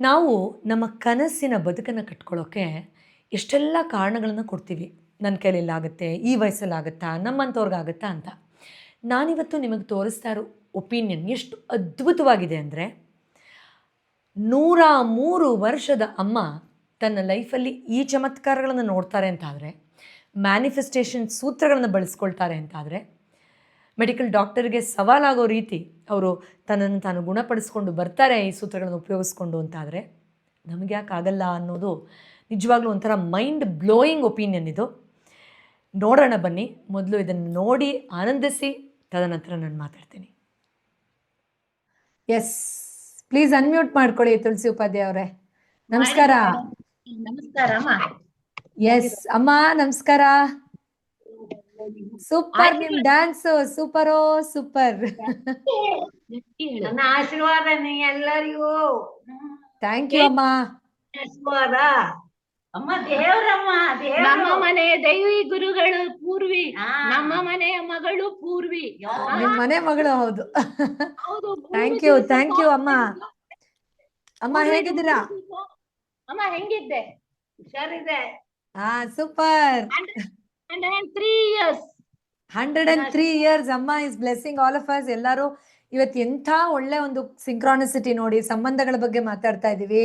ನಾವು ನಮ್ಮ ಕನಸಿನ ಬದುಕನ್ನು ಕಟ್ಕೊಳ್ಳೋಕ್ಕೆ ಎಷ್ಟೆಲ್ಲ ಕಾರಣಗಳನ್ನು ಕೊಡ್ತೀವಿ? ನನ್ನ ಕೈಲಿಲ್ಲಾಗುತ್ತೆ ಈ ವಯಸ್ಸಲ್ಲಾಗುತ್ತಾ ನಮ್ಮಂಥವ್ರಿಗಾಗುತ್ತಾ ಅಂತ. ನಾನಿವತ್ತು ನಿಮಗೆ ತೋರಿಸ್ತಾ ಇರೋ ಒಪಿನಿಯನ್ ಎಷ್ಟು ಅದ್ಭುತವಾಗಿದೆ ಅಂದರೆ, ನೂರ ಮೂರು ವರ್ಷದ ಅಮ್ಮ ತನ್ನ ಲೈಫಲ್ಲಿ ಈ ಚಮತ್ಕಾರಗಳನ್ನು ನೋಡ್ತಾರೆ ಅಂತಾದರೆ, ಮ್ಯಾನಿಫೆಸ್ಟೇಷನ್ ಸೂತ್ರಗಳನ್ನು ಬಳಸ್ಕೊಳ್ತಾರೆ ಅಂತಾದರೆ ಮೆಡಿಕಲ್ ಡಾಕ್ಟರ್ಗೆ ಸವಾಲಾಗೋ ರೀತಿ ಅವರು ತನ್ನನ್ನು ತಾನು ಗುಣಪಡಿಸ್ಕೊಂಡು ಬರ್ತಾರೆ ಈ ಸೂತ್ರಗಳನ್ನು ಉಪಯೋಗಿಸ್ಕೊಂಡು ಅಂತಾದರೆ ನಮಗೆ ಯಾಕೆ ಆಗಲ್ಲ ಅನ್ನೋದು ನಿಜವಾಗ್ಲೂ ಒಂಥರ ಮೈಂಡ್ ಬ್ಲೋಯಿಂಗ್ ಒಪಿನಿಯನ್ ಇದು. ನೋಡೋಣ ಬನ್ನಿ ಮೊದಲು ಇದನ್ನು ನೋಡಿ ಆನಂದಿಸಿ ತದನಂತರ ನಾನು ಮಾತಾಡ್ತೀನಿ. ಎಸ್ ಪ್ಲೀಸ್ ಅನ್ಮ್ಯೂಟ್ ಮಾಡ್ಕೊಳ್ಳಿ ತುಳಸಿ ಉಪಾಧ್ಯಾಯ ಅವರೇ. ನಮಸ್ಕಾರ. ನಮಸ್ಕಾರ. ಅಮ್ಮ. ಎಸ್ ಅಮ್ಮ ನಮಸ್ಕಾರ. ಸೂಪರ್ ನಿಮ್ ಡ್ಯಾನ್ಸ್ ಸೂಪರೋ ಸೂಪರ್ ನನ್ನ ಆಶೀರ್ವಾದ ನೀ ಎಲ್ಲರಿಗೂ. ಥ್ಯಾಂಕ್ ಯು ಅಮ್ಮ. ಆಶೀರ್ವಾದ. ಅಮ್ಮ ದೇವ್ರಮ್ಮ ದೇವ್ರು. ನಮ್ಮ ಮನೆ ದೈವಿ ಗುರುಗಳು ಪೂರ್ವಿ ನಮ್ಮ ಮನೆಯ ಮಗಳು ಪೂರ್ವಿ. ನಿಮ್ ಮನೆ ಮಗಳು ಹೌದು. ಥ್ಯಾಂಕ್ ಯು ಥ್ಯಾಂಕ್ ಯು ಅಮ್ಮ. ಅಮ್ಮ ಹೇಗಿದ್ದೀರಾ? ಅಮ್ಮ ಹೆಂಗಿದ್ದೆ? ಹುಷಾರಿದೆ. ಹಾ super hundred and three years. ಅಮ್ಮ is blessing all of us ಎಲ್ಲಾರು ಇವತ್ ಎಂಥ ಒಳ್ಳೆ ಒಂದು ಸಿಂಕ್ರಾನಿಸಿಟಿ ನೋಡಿ ಸಂಬಂಧಗಳ ಬಗ್ಗೆ ಮಾತಾಡ್ತಾ ಇದೀವಿ.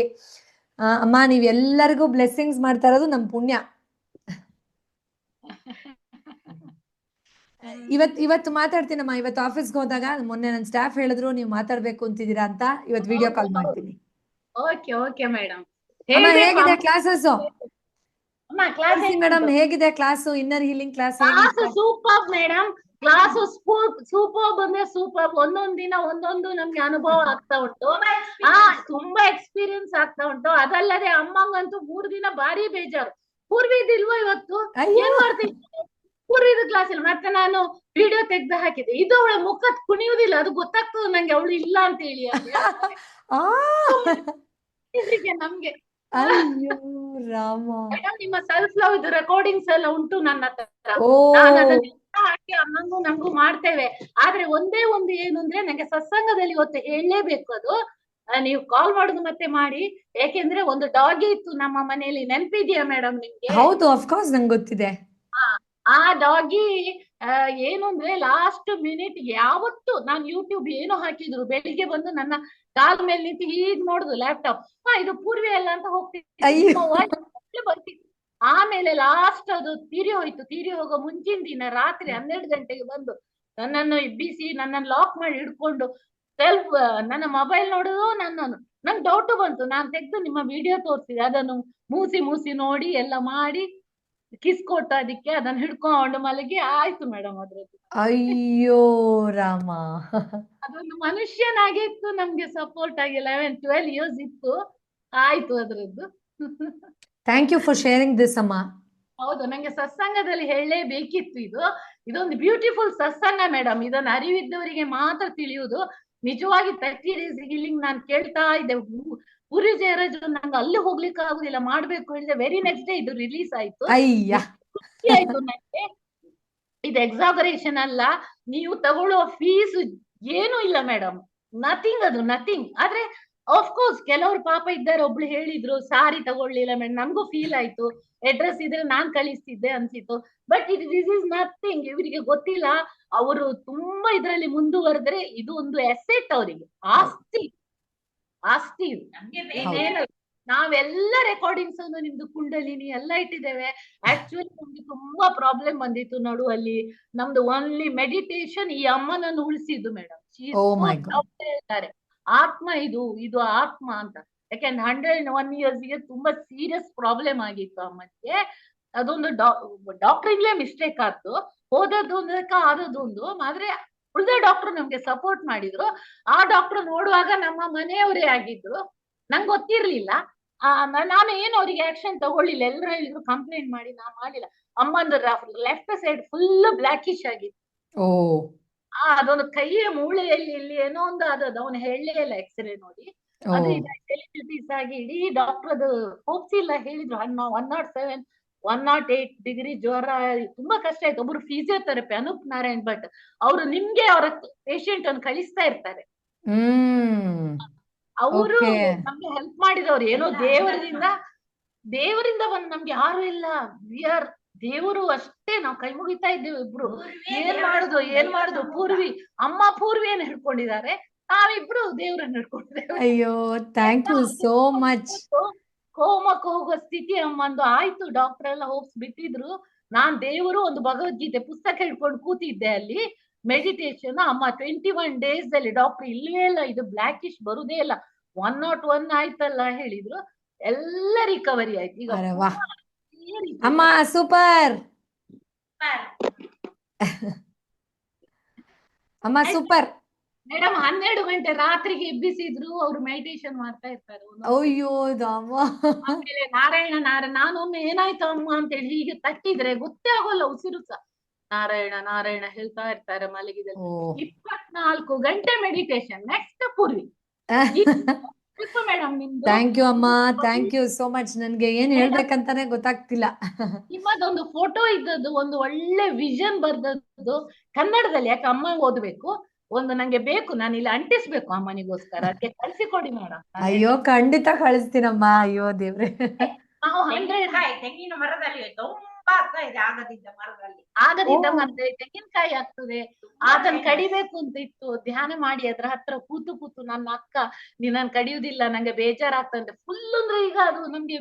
ಅಮ್ಮ ನೀವ್ ಎಲ್ಲರಿಗೂ ಬ್ಲೆಸ್ಸಿಂಗ್ಸ್ ಮಾಡ್ತಾ ಇರೋದು ನಮ್ ಪುಣ್ಯ. ಇವತ್ ಇವತ್ತು ಮಾತಾಡ್ತೀನಮ್ಮ ಇವತ್ತು ಆಫೀಸ್ಗೆ ಹೋದಾಗ ಮೊನ್ನೆ ನನ್ನ ಸ್ಟಾಫ್ ಹೇಳಿದ್ರು ನೀವು ಮಾತಾಡ್ಬೇಕು ಅಂತಿದ್ದೀರಾ ಅಂತ ಇವತ್ತು ವಿಡಿಯೋ ಕಾಲ್ ಮಾಡ್ತೀನಿ. ಓಕೆ ಓಕೆ ಮೇಡಮ್ ಹೇಗಿದೆ ಕ್ಲಾಸಸ್ ಮೇಡಮ್ ಹೇಗಿದೆ class inner healing class class super madam class super ಬಂದ್ರೆ ಸೂಪರ್ ಒಂದೊಂದ್ ದಿನ ಒಂದೊಂದು ನಮ್ಗೆ ಅನುಭವ ಆಗ್ತಾ ಉಂಟು. ಹಾ ತುಂಬಾ ಎಕ್ಸ್ಪೀರಿಯನ್ಸ್ ಆಗ್ತಾ ಉಂಟು. ಅದಲ್ಲದೆ ಅಮ್ಮಂಗಂತೂ ಮೂರ್ ದಿನ ಭಾರಿ ಬೇಜಾರು. ಪೂರ್ವಿದಿಲ್ವಾ ಇವತ್ತು? ಏನ್ ಮಾಡ್ತೀನಿ ಪೂರ್ವಿದ ಕ್ಲಾಸ್ ಇಲ್ಲ. ಮತ್ತೆ ನಾನು ವಿಡಿಯೋ ತೆಗ್ದು ಹಾಕಿದೆ ಇದು ಅವಳ ಮುಖ ಕುಣಿಯುವುದಿಲ್ಲ. ಅದು ಗೊತ್ತಾಗ್ತದೆ ನಂಗೆ. ಅವಳು ಇಲ್ಲ ಅಂತ ಹೇಳಿ. ಆ! ನಮ್ಗೆ ಅಯ್ಯೋ ರಾಮ. ನಿಮ್ಮ ಸೆಲ್ಫ್ ಲವ್ ಇದು ರೆಕಾರ್ಡಿಂಗ್ಸ್ ಎಲ್ಲ ಉಂಟು ನನ್ನ ಹತ್ರ. ಹಾಕಿ ಅಮ್ಮಂಗೂ ನಮಗೂ ಮಾಡ್ತೇವೆ. ಆದ್ರೆ ಒಂದೇ ಒಂದು ಏನು ಅಂದ್ರೆ ನಂಗೆ ಸತ್ಸಂಗದಲ್ಲಿ ಇವತ್ತು ಹೇಳಲೇಬೇಕು ಅದು. ನೀವು ಕಾಲ್ ಮಾಡುದು ಮತ್ತೆ ಮಾಡಿ. ಯಾಕೆಂದ್ರೆ ಒಂದು ಡಾಗಿ ಇತ್ತು ನಮ್ಮ ಮನೆಯಲ್ಲಿ ನೆನಪಿದೆಯಾ ಮೇಡಮ್ ನಿಮ್ಗೆ? ಹೌದು ಅಫ್ಕೋರ್ಸ್ ನಂಗೆ ಗೊತ್ತಿದೆ. ಆ ಡಾಗಿ ಏನು ಅಂದ್ರೆ ಲಾಸ್ಟ್ ಮಿನಿಟ್ ಯಾವತ್ತು ನಾನು ಯೂಟ್ಯೂಬ್ ಏನೋ ಹಾಕಿದ್ರು. ಬೆಳಿಗ್ಗೆ ಬಂದು ನನ್ನ ಕಾಲ್ ಮೇಲೆ ನಿಂತು ಹೀಗ್ ನೋಡುದು ಲ್ಯಾಪ್ಟಾಪ್ ಹಾ ಇದು ಪೂರ್ವಿ ಅಲ್ಲ ಅಂತ ಹೋಗ್ತಿತ್ತು ಬರ್ತಿತ್ತು. ಆಮೇಲೆ ಲಾಸ್ಟ್ ಅದು ತೀರಿ ಹೋಯ್ತು. ತೀರಿ ಹೋಗೋ ಮುಂಚಿನ ದಿನ ರಾತ್ರಿ ಹನ್ನೆರಡು ಗಂಟೆಗೆ ಬಂದು ನನ್ನನ್ನು ಎಬ್ಬಿಸಿ ನನ್ನನ್ನು ಲಾಕ್ ಮಾಡಿ ಹಿಡ್ಕೊಂಡು ಸೆಲ್ಫ್ ನನ್ನ ಮೊಬೈಲ್ ನೋಡುದು ನನ್ನನ್ನು. ನಂಗೆ ಡೌಟ್ ಬಂತು. ನಾನು ತೆಗೆದು ನಿಮ್ಮ ವಿಡಿಯೋ ತೋರಿಸಿದೆ. ಅದನ್ನು ಮೂಸಿ ಮೂಸಿ ನೋಡಿ ಎಲ್ಲ ಮಾಡಿ ಕಿಸ್ ಕೊಟ್ಟು ಅದಕ್ಕೆ ಅದನ್ನ ಹಿಡ್ಕೊಂಡು ಮಲಗಿ ಆಯ್ತು ಮೇಡಮ್ ಅದ್ರದ್ದು. ಅಯ್ಯೋ ರಾಮ. ಅದೊಂದು ಮನುಷ್ಯನಾಗಿತ್ತು ನಮ್ಗೆ ಸಪೋರ್ಟ್ ಆಗಿ ಲೆವೆನ್ ಟ್ವೆಲ್ ಇಯರ್ಸ್ ಇತ್ತು ಆಯ್ತು ಅದ್ರದ್ದು. Thank you for sharing this ಅಮ್ಮ. ಹೌದು ನಂಗೆ ಸತ್ಸಂಗದಲ್ಲಿ ಹೇಳಲೇಬೇಕಿತ್ತು ಇದು. ಇದೊಂದು ಬ್ಯೂಟಿಫುಲ್ ಸತ್ಸಂಗ ಮೇಡಮ್. ಇದನ್ನ ಅರಿವಿದ್ದವರಿಗೆ ಮಾತ್ರ ತಿಳಿಯುವುದು. ನಿಜವಾಗಿ ತರ್ಟಿ ಡೇಸ್ ಹೀಲಿಂಗ್ ನಾನು ಕೇಳ್ತಾ ಇದ್ದೆ. ಪೂರಿ ಜಯರಾಜ್ ನಂಗೆ ಅಲ್ಲಿ ಹೋಗ್ಲಿಕ್ಕೆ ಆಗುದಿಲ್ಲ ಮಾಡ್ಬೇಕು ಹೇಳಿದ್ರೆ ವೆರಿ ನೆಕ್ಸ್ಟ್ ಡೇ ಇದು ರಿಲೀಸ್ ಆಯ್ತು. ಆಯ್ತು ನನಗೆ ಇದು ಎಕ್ಸಾಗರೇಷನ್ ಅಲ್ಲ ನೀವು ತಗೊಳ್ಳುವ ಫೀಸ್ ಏನು ಇಲ್ಲ ಮೇಡಮ್ ನಥಿಂಗ್ ಅದು ನಥಿಂಗ್ ಆದ್ರೆ ಕೋರ್ಸ್ ಕೆಲವ್ರು ಪಾಪ ಇದ್ದಾರೆ ಒಬ್ಳು ಹೇಳಿದ್ರು ಸಾರಿ ತಗೊಳ್ಳಿಲ್ಲ ಮೇಡಮ್ ನಮಗೂ ಫೀಲ್ ಆಯ್ತು. ಅಡ್ರೆಸ್ ಇದ್ರೆ ನಾನ್ ಕಳಿಸ್ತಿದ್ದೆ ಅನ್ಸಿತ್ತು. ಬಟ್ ಇದು ದಿಸ್ ಇಸ್ ನಥಿಂಗ್ ಇವರಿಗೆ ಗೊತ್ತಿಲ್ಲ. ಅವರು ತುಂಬಾ ಇದರಲ್ಲಿ ಮುಂದುವರೆದ್ರೆ ಇದು ಒಂದು ಎಸೆಟ್ ಅವರಿಗೆ. ಆಸ್ತಿ. ಆಸ್ತಿ. ನಾವೆಲ್ಲ ರೆಕಾರ್ಡಿಂಗ್ಸ್ ಅನ್ನು ನಿಮ್ದು ಕುಂಡಲಿನಿ ಎಲ್ಲ ಇಟ್ಟಿದ್ದೇವೆ. ಆಕ್ಚುಲಿ ನಮ್ಗೆ ತುಂಬಾ ಪ್ರಾಬ್ಲಮ್ ಬಂದಿತ್ತು ನಡುವಲ್ಲಿ ನಮ್ದು ಓನ್ಲಿ ಮೆಡಿಟೇಷನ್ ಈ ಅಮ್ಮನನ್ನು ಉಳಿಸಿದ್ದು ಮೇಡಮ್ Oh. ಹೇಳ್ತಾರೆ. ಆತ್ಮ ಇದು ಇದು ಆತ್ಮ ಅಂತ. ಯಾಕೆಂದ್ರೆ ಹಂಡ್ರೆಡ್ ಒನ್ ಇಯರ್ಸ್ಗೆ ತುಂಬಾ ಸೀರಿಯಸ್ ಪ್ರಾಬ್ಲಮ್ ಆಗಿತ್ತು ಅಮ್ಮನಿಗೆ. ಅದೊಂದು ಡಾಕ್ಟ್ರಿಂಗ್ಲೇ ಮಿಸ್ಟೇಕ್ ಆಯ್ತು. ಹೋದದ್ದು ಒಂದಕ್ಕ ಆದದ್ದು ಒಂದು ಆದ್ರೆ ಉಳಿದ ಡಾಕ್ಟರ್ ನಮ್ಗೆ ಸಪೋರ್ಟ್ ಮಾಡಿದ್ರು. ಆ ಡಾಕ್ಟರ್ ನೋಡುವಾಗ ನಮ್ಮ ಮನೆಯವರೇ ಆಗಿದ್ರು. ನಂಗೆ ಗೊತ್ತಿರ್ಲಿಲ್ಲ. ಆ, ನಾನು ಏನು ಅವ್ರಿಗೆ ಆಕ್ಷನ್ ತಗೊಳ್ಳಿಲ್ಲ. ಎಲ್ಲರೂ ಹೇಳಿದ್ರು ಕಂಪ್ಲೇಂಟ್ ಮಾಡಿ ನಾ ಮಾಡಿಲ್ಲ ಅಮ್ಮಂದ್ರ ಲೆಫ್ಟ್ ಸೈಡ್ ಫುಲ್ ಬ್ಲಾಕಿಶ್ ಆಗಿತ್ತು. ಓ. ಆ ಅದೊಂದು ಕೈಯ ಮೂಳೆಯಲ್ಲಿ ಇಲ್ಲಿ ಏನೋ ಒಂದು ಅದು ಅವನು ಹೇಳಲೇ ಇಲ್ಲ ಎಕ್ಸ್ರೇ ನೋಡಿ. ಅದು ಆಗಿ ಇಡೀ ಡಾಕ್ಟರ್ ಅದು ಹೋಗ್ತಿಲ್ಲ ಹೇಳಿದ್ರು. One nought seven one nought eight degree ಜ್ವರ ತುಂಬಾ ಕಷ್ಟ ಆಯ್ತು. ಒಬ್ರು ಫಿಸಿಯೋಥೆರಪಿ ಅನೂಪ್ ನಾರಾಯಣ್ ಭಟ್ ಅವರು ನಿಮ್ಗೆ ಅವರ ಪೇಷಂಟ್ ಅನ್ನು ಕಳಿಸ್ತಾ ಇರ್ತಾರೆ. ಹ್ಮ್. ಅವರು. ನಮ್ಗೆ ಹೆಲ್ಪ್ ಮಾಡಿದವ್ರು. ಏನೋ ದೇವರಿಂದ ದೇವರಿಂದ ಬಂದ್ ನಮ್ಗೆ ಯಾರು ಇಲ್ಲ. ವಿ ಆರ್ ದೇವರು ಅಷ್ಟೇ. ನಾವು ಕೈ ಮುಗಿತಾ ಇದ್ದೇವೆ ಇಬ್ರು. ಏನ್ ಮಾಡುದು ಏನ್ ಮಾಡುದು? ಪೂರ್ವಿ. ಅಮ್ಮ ಪೂರ್ವಿ ಏನ್ ಹಿಡ್ಕೊಂಡಿದ್ದಾರೆ? ನಾವಿಬ್ರು ದೇವ್ರನ್ನ ಹಿಡ್ಕೊಂಡಿದ್ದೇವೆ. ಅಯ್ಯೋ ಥ್ಯಾಂಕ್ ಯು ಸೋ ಮಚ್ ಕೋಮಕ್ಕೆ ಹೋಗೋ ಸ್ಥಿತಿ ಅಮ್ಮಂದು ಆಯ್ತು. ಡಾಕ್ಟರ್ ಎಲ್ಲ ಹೋಗ್ಸ್ ಬಿಟ್ಟಿದ್ರು. ನಾನ್ ದೇವರು ಒಂದು ಭಗವದ್ಗೀತೆ ಪುಸ್ತಕ ಹಿಡ್ಕೊಂಡು ಕೂತಿದ್ದೆ ಅಲ್ಲಿ. ಮೆಡಿಟೇಷನ್ ಅಮ್ಮ ಟ್ವೆಂಟಿ ಒನ್ ಡೇಸ್ ಅಲ್ಲಿ ಡಾಕ್ಟರ್ ಇಲ್ಲವೇ ಇಲ್ಲ. ಇದು ಬ್ಲಾಕಿಶ್ ಬರುದೇ ಇಲ್ಲ. ಒನ್ ನಾಟ್ ಒನ್ ಆಯ್ತಲ್ಲ ಹೇಳಿದ್ರು. ಎಲ್ಲ ರಿಕವರಿ ಆಯ್ತು. ಈಗ. ಅಮ್ಮ ಸೂಪರ್ ಅಮ್ಮ ಸೂಪರ್ ಮೇಡಮ್ ಹನ್ನೆರಡು ಗಂಟೆ ರಾತ್ರಿಗೆ ಎಬ್ಬಿಸಿದ್ರು ಅವ್ರು ಮೆಡಿಟೇಷನ್ ಮಾಡ್ತಾ ಇರ್ತಾರೆ ಅಯ್ಯೋ ಆಮೇಲೆ ನಾರಾಯಣ ನಾರಾಯಣ ನಾನೊಮ್ಮೆ ಏನಾಯ್ತು ಅಮ್ಮ ಅಂತೇಳಿ ಹೀಗೆ ತಟ್ಟಿದ್ರೆ ಗೊತ್ತೇ ಆಗೋಲ್ಲ ಉಸಿರು ಸಹ. ನಾರಾಯಣ ನಾರಾಯಣ ಹೇಳ್ತಾ ಇರ್ತಾರೆ ಮಲಗಿದಲ್ಲಿ. ಇಪ್ಪತ್ನಾಲ್ಕು ಗಂಟೆ meditation next Purvi. Thank you ಅಮ್ಮ ಥ್ಯಾಂಕ್ ಯು ಸೋ ಮಚ್ ನನ್ಗೆ ಏನ್ ಹೇಳ್ಬೇಕಂತಾನೆ ಗೊತ್ತಾಗ್ತಿಲ್ಲ. ನಿಮ್ಮದೊಂದು ಫೋಟೋ ಇದ್ದದ್ದು ಒಂದು ಒಳ್ಳೆ ವಿಷನ್ ಬರ್ದದ್ದು ಕನ್ನಡದಲ್ಲಿ ಯಾಕೆ ಅಮ್ಮ ಓದ್ಬೇಕು? ಒಂದು ನಂಗೆ ಬೇಕು ನಾನು ಇಲ್ಲಿ ಅಂಟಿಸ್ಬೇಕು ಅಮ್ಮನಿಗೋಸ್ಕರ ಅದಕ್ಕೆ ಕಳಿಸಿಕೊಡಿ ಮೇಡಮ್ ಅಯ್ಯೋ ಖಂಡಿತ ಕಳಿಸ್ತೀನಮ್ಮ. ಅಯ್ಯೋ ದೇವ್ರೆ. ನಾವು ಹಂಡ್ರೆಡ್ ತೆಂಗಿನಕಾಯಿ ತೆಂಗಿನ ಮರದಲ್ಲಿ ತುಂಬಾ ಆಗ್ತಾ ಇದೆ ಆಗದಿದ್ದ ಮರದಲ್ಲಿ. ಆಗದಿದ್ದ ಮರದಲ್ಲಿ ತೆಂಗಿನಕಾಯಿ ಆಗ್ತದೆ. ಅದನ್ನ ಕಡಿಬೇಕು ಅಂತ ಇತ್ತು. ಧ್ಯಾನ ಮಾಡಿ ಅದ್ರ ಹತ್ರ ಕೂತು ಕೂತು ನನ್ನ ಅಕ್ಕ ನೀನ್ ಕಡಿಯುದಿಲ್ಲ ನಂಗೆ ಬೇಜಾರಾಗ್ತದೆ ಫುಲ್ ಅಂದ್ರೆ ಈಗ ಅದು ನಮ್ಗೆ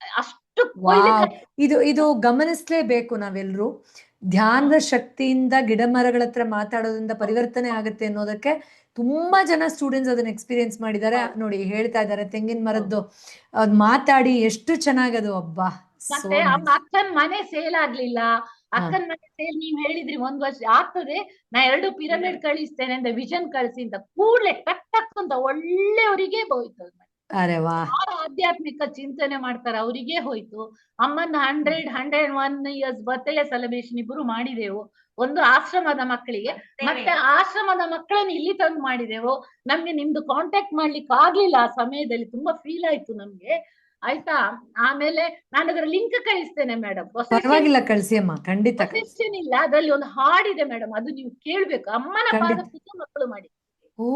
ಅಷ್ಟು ಇದು ಇದು ಗಮನಿಸ್ಲೇಬೇಕು ನಾವೆಲ್ಲರೂ ಧ್ಯಾನದ ಶಕ್ತಿಯಿಂದ ಗಿಡ ಮರಗಳ ಹತ್ರ ಮಾತಾಡೋದ್ರಿಂದ ಪರಿವರ್ತನೆ ಆಗುತ್ತೆ ಅನ್ನೋದಕ್ಕೆ ತುಂಬಾ ಜನ ಸ್ಟೂಡೆಂಟ್ಸ್ ಅದನ್ನ ಎಕ್ಸ್ಪೀರಿಯನ್ಸ್ ಮಾಡಿದ್ದಾರೆ. ನೋಡಿ ಹೇಳ್ತಾ ಇದ್ದಾರೆ ತೆಂಗಿನ ಮರದ್ದು ಅದ್ ಮಾತಾಡಿ ಎಷ್ಟು ಚೆನ್ನಾಗದು ಹಬ್ಬ ಮತ್ತೆ ಅಕ್ಕನ್ ಮನೆ ಸೇಲ್ ಆಗ್ಲಿಲ್ಲ. ಅಕ್ಕನ್ ಮನೆ ಸೇಲ್ ನೀವ್ ಹೇಳಿದ್ರಿ ಒಂದ್ ವರ್ಷ ಆಗ್ತದೆ. ನಾ ಎರಡು ಪಿರಮಿಡ್ ಕಳಿಸ್ತೇನೆ ಅಂತ ವಿಷನ್ ಕಳಿಸಿ ಅಂತ ಕೂಡ್ಲೆ ಟಕ್ ಟಕ್ ಅಂತ ಒಳ್ಳೆಯವರಿಗೆ ಹೋಯ್ತು. ಅರೆ ವಾ. ಯಾರು ಆಧ್ಯಾತ್ಮಿಕ ಚಿಂತನೆ ಮಾಡ್ತಾರೆ? ಅವರಿಗೆ ಹೋಯ್ತು. ಅಮ್ಮನ hundred hundred one years birthday celebration ಇಬ್ರು ಮಾಡಿದೆವು. ಒಂದು ಆಶ್ರಮದ ಮಕ್ಕಳಿಗೆ. ಮತ್ತೆ ಆಶ್ರಮದ ಮಕ್ಕಳನ್ನು ಇಲ್ಲಿ ತಂದು ಮಾಡಿದೆವು. ನಮ್ಗೆ ನಿಮ್ದು ಕಾಂಟ್ಯಾಕ್ಟ್ ಮಾಡ್ಲಿಕ್ಕೆ ಆಗ್ಲಿಲ್ಲ ಆ ಸಮಯದಲ್ಲಿ. ತುಂಬಾ ಫೀಲ್ ಆಯ್ತು ನಮ್ಗೆ. ಆಯ್ತಾ? ಆಮೇಲೆ ನಾನು ಅದರ ಲಿಂಕ್ ಕಳಿಸ್ತೇನೆ ಮೇಡಮ್ ಪರವಾಗಿಲ್ಲ ಕಳಿಸಿ ಅಮ್ಮ. ಖಂಡಿತ ಇಲ್ಲ. ಅದ್ರಲ್ಲಿ ಒಂದು ಹಾಡಿದೆ ಮೇಡಮ್ ಅದು ನೀವು ಕೇಳ್ಬೇಕು. ಅಮ್ಮನ ಪಾದ ಮಕ್ಕಳು ಮಾಡಿ ಓ.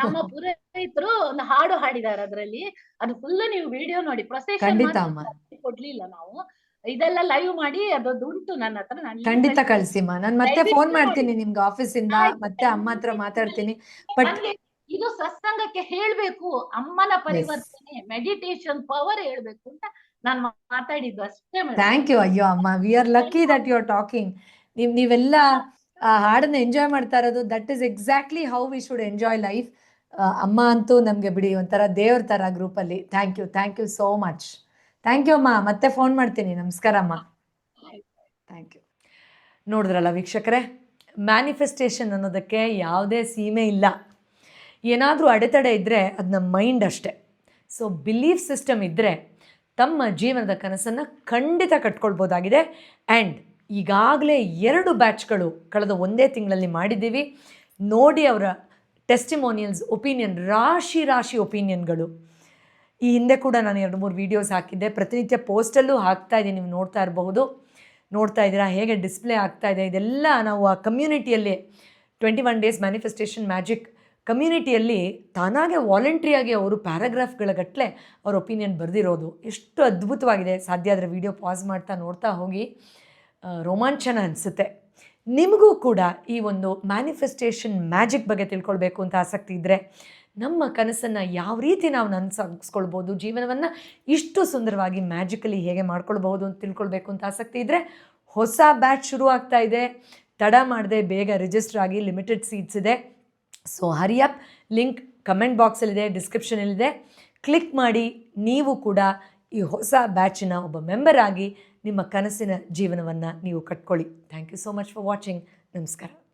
ನಮ್ಮ ಪುರೋಹಿತರು ಒಂದು ಹಾಡು ಹಾಡಿದ್ದಾರೆ ಅದರಲ್ಲಿ. ಅದು ಫುಲ್ ನೀವು ವಿಡಿಯೋ ನೋಡಿ ಪ್ರೊಸೆಷನ್ ಖಂಡಿತ ಅಮ್ಮ. ಕೊಡ್ಲಿಲ್ಲ ನಾವು. ಇದೆಲ್ಲ ಲೈವ್ ಮಾಡಿ ಅದೊಂದು ಉಂಟು ನನ್ನ ಹತ್ರ ನಾನು ಖಂಡಿತ ಕಳಿಸ್ತೀನಿ. ಕಳ್ಸಿ ಅಮ್ಮ. ನಾನ್ ಮತ್ತೆ ದಯವಿಟ್ಟು ಫೋನ್ ಮಾಡ್ತೀನಿ ನಿಮ್ಗೆ ಆಫೀಸಿಂದ ಆಯ್ತು. ಮತ್ತೆ ಅಮ್ಮ ಹತ್ರ ಮಾತಾಡ್ತೀನಿ. ಬಟ್ ನನ್ಗೆ ಇದು ಸತ್ಸಂಗಕ್ಕೆ ಹೇಳ್ಬೇಕು ಅಮ್ಮನ ಪರಿವರ್ತನೆ ಮೆಡಿಟೇಷನ್ ಪವರ್ ಹೇಳ್ಬೇಕು ಅಂತ ನಾನು ಮಾತಾಡಿದ್ದು ಅಷ್ಟೇ ಮೇಡಮ್ ಥ್ಯಾಂಕ್ ಯು ಅಯ್ಯೋ ಅಮ್ಮ we are lucky that you are talking ನೀವ್ ನೀವೆಲ್ಲ ಆ ಹಾಡನ್ನ ಎಂಜಾಯ್ ಮಾಡ್ತಾ ಇರೋದು that is exactly how we should enjoy life ಅಮ್ಮ ಅಂತೂ ನಮ್ಗೆ ಬಿಡಿ, ಒಂಥರ ದೇವ್ರ ತರ ಗ್ರೂಪಲ್ಲಿ thank you thank you so much thank you ಅಮ್ಮ, ಮತ್ತೆ ಫೋನ್ ಮಾಡ್ತೀನಿ. ನಮಸ್ಕಾರ ಅಮ್ಮ. ಥ್ಯಾಂಕ್ ಯು ನೋಡಿದ್ರಲ್ಲ ವೀಕ್ಷಕರೇ ಮ್ಯಾನಿಫೆಸ್ಟೇಷನ್ ಅನ್ನೋದಕ್ಕೆ ಯಾವುದೇ ಸೀಮೆ ಇಲ್ಲ. ಏನಾದರೂ ಅಡೆತಡೆ ಇದ್ದರೆ ಅದು ನಮ್ಮ ಮೈಂಡ್ ಅಷ್ಟೆ. ಸೊ ಬಿಲೀಫ್ ಸಿಸ್ಟಮ್ ಇದ್ದರೆ ತಮ್ಮ ಜೀವನದ ಕನಸನ್ನು ಖಂಡಿತ ಕಟ್ಕೊಳ್ಬೋದಾಗಿದೆ. ಆ್ಯಂಡ್ ಈಗಾಗಲೇ ಎರಡು ಬ್ಯಾಚ್ಗಳು ಕಳೆದ ಒಂದೇ ತಿಂಗಳಲ್ಲಿ ಮಾಡಿದ್ದೀವಿ. ನೋಡಿ ಅವರ ಟೆಸ್ಟಿಮೋನಿಯಲ್ಸ್ ಒಪಿನಿಯನ್ ರಾಶಿ ರಾಶಿ ಒಪಿನಿಯನ್ಗಳು ಈ ಹಿಂದೆ ಕೂಡ ನಾನು ಎರಡು ಮೂರು ವೀಡಿಯೋಸ್ ಹಾಕಿದ್ದೆ. ಪ್ರತಿನಿತ್ಯ ಪೋಸ್ಟಲ್ಲೂ ಹಾಕ್ತಾ ಇದ್ದೀನಿ. ನೀವು ನೋಡ್ತಾ ಇರಬಹುದು. ನೋಡ್ತಾ ಇದ್ದೀರಾ? ಹೇಗೆ ಡಿಸ್ಪ್ಲೇ ಆಗ್ತಾ ಇದೆ? ಇದೆಲ್ಲ ನಾವು ಆ ಕಮ್ಯುನಿಟಿಯಲ್ಲಿ twenty one days manifestation magic ಕಮ್ಯುನಿಟಿಯಲ್ಲಿ ತಾನಾಗೆ ವಾಲಂಟ್ರಿಯಾಗಿ ಅವರು ಪ್ಯಾರಾಗ್ರಾಫ್ಗಳ ಗಟ್ಟಲೆ ಅವ್ರ ಒಪಿನಿಯನ್ ಬರೆದಿರೋದು. ಎಷ್ಟು ಅದ್ಭುತವಾಗಿದೆ. ಸಾಧ್ಯ ಆದರೆ ವಿಡಿಯೋ ಪಾಸ್ ಮಾಡ್ತಾ ನೋಡ್ತಾ ಹೋಗಿ. ರೋಮಾಂಚನ ಅನಿಸುತ್ತೆ. ನಿಮಗೂ ಕೂಡ ಈ ಒಂದು ಮ್ಯಾನಿಫೆಸ್ಟೇಷನ್ ಮ್ಯಾಜಿಕ್ ಬಗ್ಗೆ ತಿಳ್ಕೊಳ್ಬೇಕು ಅಂತ ಆಸಕ್ತಿ ಇದ್ದರೆ ನಮ್ಮ ಕನಸನ್ನು ಯಾವ ರೀತಿ ನಾವು ನನಸಾಗಿಸ್ಕೊಳ್ಬೋದು, ಜೀವನವನ್ನು ಇಷ್ಟು ಸುಂದರವಾಗಿ ಮ್ಯಾಜಿಕಲಿ ಹೇಗೆ ಮಾಡ್ಕೊಳ್ಬಹುದು ಅಂತ ತಿಳ್ಕೊಳ್ಬೇಕು ಅಂತ ಆಸಕ್ತಿ ಇದ್ದರೆ ಹೊಸ ಬ್ಯಾಚ್ ಶುರು ಆಗ್ತಾ ಇದೆ. ತಡ ಮಾಡದೆ ಬೇಗ ರಿಜಿಸ್ಟರ್ ಆಗಿ ಲಿಮಿಟೆಡ್ ಸೀಟ್ಸ್ ಇದೆ. So hurry up link comment ಬಾಕ್ಸಲ್ಲಿದೆ ಡಿಸ್ಕ್ರಿಪ್ಷನಲ್ಲಿದೆ ಕ್ಲಿಕ್ ಮಾಡಿ, ನೀವು ಕೂಡ ಈ ಹೊಸ ಬ್ಯಾಚಿನ ಒಬ್ಬ ಮೆಂಬರ್ ಆಗಿ ನಿಮ್ಮ ಕನಸಿನ ಜೀವನವನ್ನು ನೀವು ಕಟ್ಕೊಳ್ಳಿ. Thank you so much for watching ನಮಸ್ಕಾರ.